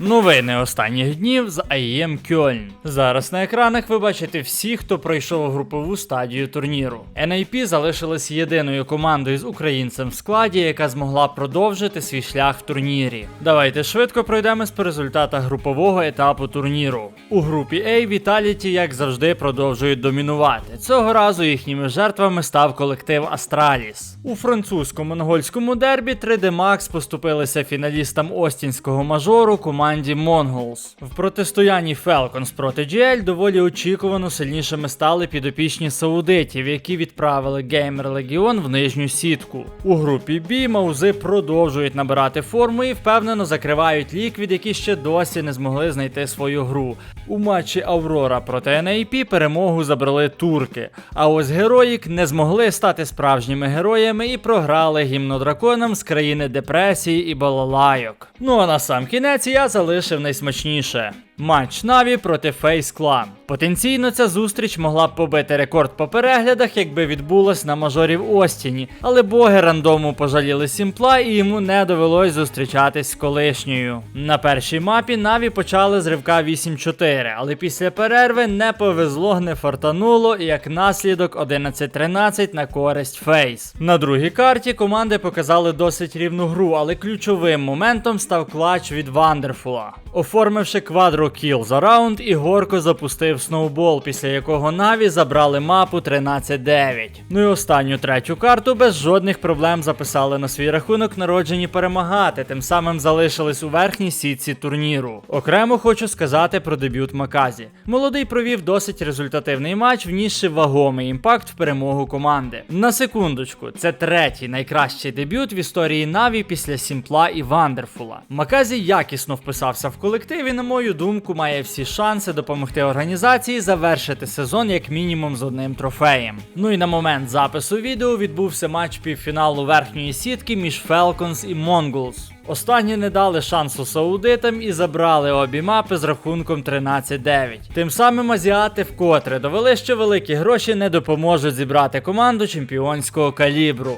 Новини останніх днів з IEM Кьольн. Зараз на екранах ви бачите всіх, хто пройшов групову стадію турніру. NIP залишилась єдиною командою з українцем в складі, яка змогла продовжити свій шлях в турнірі. Давайте швидко пройдемось по результатах групового етапу турніру. У групі A Vitality, як завжди, продовжують домінувати. Цього разу їхніми жертвами став колектив Astralis. У французько-монгольському дербі 3D Max поступилися фіналістам Остінського мажору команді Mongols. В протистоянні Falcons проти GL доволі очікувано сильнішими стали підопічні саудитів, які відправили Gamer Legion в нижню сітку. У групі B маузи продовжують набирати форму і впевнено закривають ліквід, які ще досі не змогли знайти свою гру. У матчі Аврора проти NAP перемогу забрали турки. А ось Героїк не змогли стати справжніми героями і програли гімнодраконам з країни депресії і балалайок. Ну а на сам кінець я залишив найсмачніше. Матч Наві проти Фейс Клан. Потенційно ця зустріч могла б побити рекорд по переглядах, якби відбулась на мажорі в Остіні, але боги рандому пожаліли Сімпла і йому не довелось зустрічатись з колишньою. На першій мапі Наві почали з ривка 8-4, але після перерви не повезло, не фартануло, і як наслідок 11-13 на користь Фейс. На другій карті команди показали досить рівну гру, але ключовим моментом став клач від Вандерфула. Оформивши квадрокіл за раунд, Ігорко запустив сноубол, після якого Наві забрали мапу 13-9. Ну і останню третю карту без жодних проблем записали на свій рахунок народжені перемагати, тим самим залишились у верхній сітці турніру. Окремо хочу сказати про дебют Маказі. Молодий провів досить результативний матч, внісши вагомий імпакт в перемогу команди. На секундочку, це третій найкращий дебют в історії Наві після Сімпла і Вандерфула. Маказі якісно вписався в колектив і, на мою думку, має всі шанси допомогти організації завершити сезон як мінімум з одним трофеєм. Ну і на момент запису відео відбувся матч півфіналу верхньої сітки між Falcons і Mongols. Останні не дали шансу саудитам і забрали обі мапи з рахунком 13-9. Тим самим азіати вкотре довели, що великі гроші не допоможуть зібрати команду чемпіонського калібру.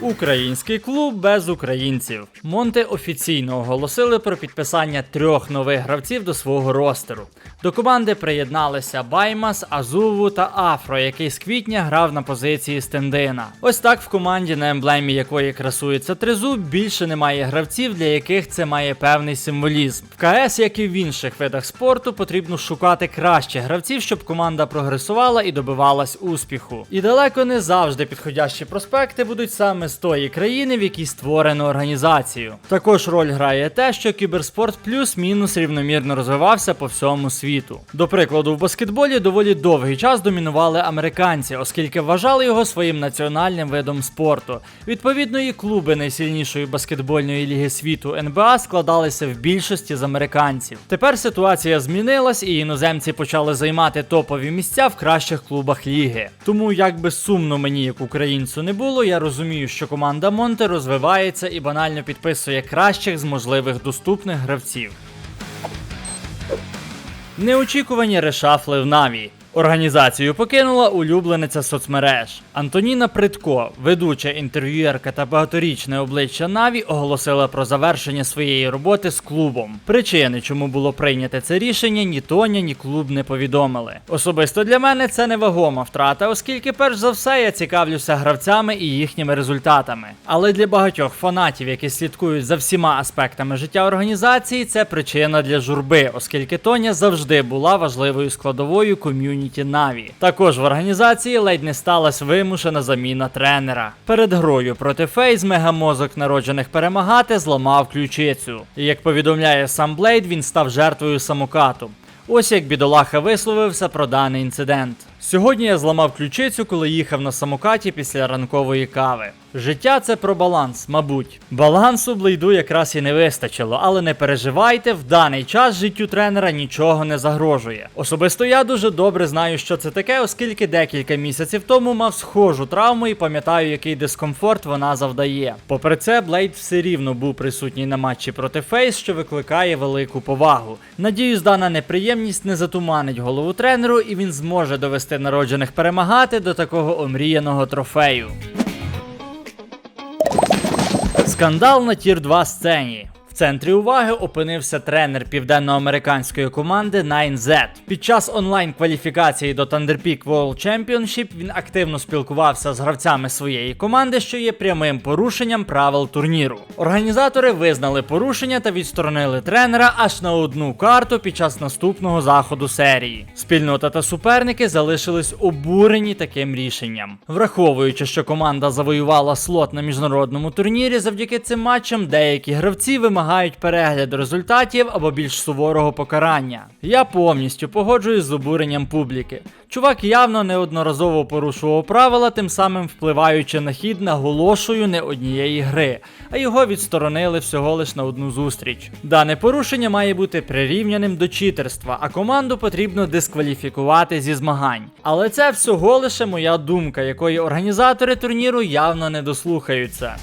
Український клуб без українців. Монте офіційно оголосили про підписання трьох нових гравців до свого ростеру. До команди приєдналися Баймас, Азуву та Афро, який з квітня грав на позиції стендина. Ось так в команді, на емблемі якої красується тризуб, більше немає гравців, для яких це має певний символізм. В КС, як і в інших видах спорту, потрібно шукати кращих гравців, щоб команда прогресувала і добивалась успіху. І далеко не завжди підходящі проспекти будуть саме з тої країни, в якій створено організацію. Також роль грає те, що кіберспорт плюс-мінус рівномірно розвивався по всьому світу. До прикладу, в баскетболі доволі довгий час домінували американці, оскільки вважали його своїм національним видом спорту. Відповідно, і клуби найсильнішої баскетбольної ліги світу НБА складалися в більшості з американців. Тепер ситуація змінилась, і іноземці почали займати топові місця в кращих клубах ліги. Тому, як би сумно мені, як українцю, не було, я розумію, що команда Монте розвивається і банально підписує кращих з можливих доступних гравців. Неочікувані решафли в Наві. Організацію покинула улюблениця соцмереж. Антоніна Притко, ведуча інтерв'юерка та багаторічне обличчя Наві, оголосила про завершення своєї роботи з клубом. Причини, чому було прийняте це рішення, ні Тоня, ні клуб не повідомили. Особисто для мене це невагома втрата, оскільки, перш за все, я цікавлюся гравцями і їхніми результатами. Але для багатьох фанатів, які слідкують за всіма аспектами життя організації, це причина для журби, оскільки Тоня завжди була важливою складовою ком'юніті Наві. Також в організації ледь не сталася вимушена заміна тренера. Перед грою проти Фейз мегамозок народжених перемагати зламав ключицю. І як повідомляє сам Блейд, він став жертвою самокату. Ось як бідолаха висловився про даний інцидент. Сьогодні я зламав ключицю, коли їхав на самокаті після ранкової кави. Життя це про баланс, мабуть. Балансу блейду якраз і не вистачило, але не переживайте, в даний час життю тренера нічого не загрожує. Особисто я дуже добре знаю, що це таке, оскільки декілька місяців тому мав схожу травму і пам'ятаю, який дискомфорт вона завдає. Попри це, Блейд все рівно був присутній на матчі проти Фейс, що викликає велику повагу. Надіюсь, дана неприємність не затуманить голову тренеру, і він зможе довести шести народжених перемагати до такого омріяного трофею. Скандал на тір 2 сцені. Центрі уваги опинився тренер південноамериканської команди 9Z. Під час онлайн-кваліфікації до Thunder Peak World Championship він активно спілкувався з гравцями своєї команди, що є прямим порушенням правил турніру. Організатори визнали порушення та відсторонили тренера аж на одну карту під час наступного заходу серії. Спільнота та суперники залишились обурені таким рішенням. Враховуючи, що команда завоювала слот на міжнародному турнірі, завдяки цим матчам деякі гравці вимагають перегляд результатів або більш суворого покарання. Я повністю погоджуюсь з обуренням публіки. Чувак явно неодноразово порушував правила, тим самим впливаючи на хід наголошую не однієї гри, а його відсторонили всього лиш на одну зустріч. Дане порушення має бути прирівняним до читерства, а команду потрібно дискваліфікувати зі змагань. Але це всього лише моя думка, якої організатори турніру явно не дослухаються.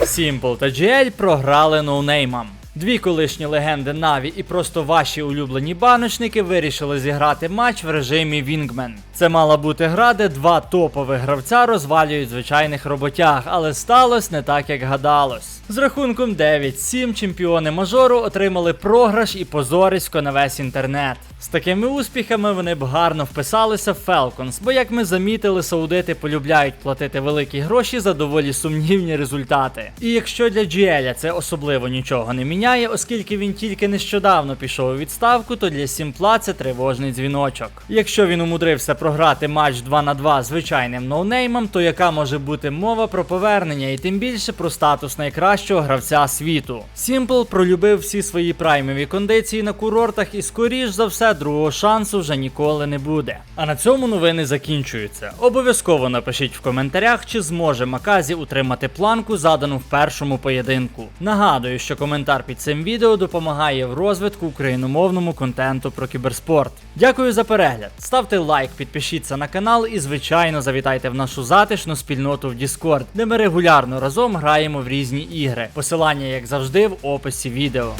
Simple та GL програли ноунеймам. Дві колишні легенди Наві і просто ваші улюблені баночники вирішили зіграти матч в режимі Wingman. Це мала бути гра, де два топових гравця розвалюють звичайних роботяг, але сталося не так, як гадалось. З рахунком 9-7 чемпіони мажору отримали програш і позорисько на весь інтернет. З такими успіхами вони б гарно вписалися в Falcons, бо як ми замітили, саудити полюбляють платити великі гроші за доволі сумнівні результати. І якщо для GL це особливо нічого не міняє, оскільки він тільки нещодавно пішов у відставку, то для Сімпла це тривожний дзвіночок. Якщо він умудрився програти матч 2 на 2 звичайним ноунеймом, то яка може бути мова про повернення і тим більше про статус найкращого гравця світу? Сімпл пролюбив всі свої праймові кондиції на курортах і скоріш за все другого шансу вже ніколи не буде. А на цьому новини закінчуються. Обов'язково напишіть в коментарях, чи зможе Маказі утримати планку, задану в першому поєдинку. Нагадую, що коментар під цим відео допомагає в розвитку україномовному контенту про кіберспорт. Дякую за перегляд. Ставте лайк, підпишіться на канал і, звичайно, завітайте в нашу затишну спільноту в Discord, де ми регулярно разом граємо в різні ігри. Посилання, як завжди, в описі відео.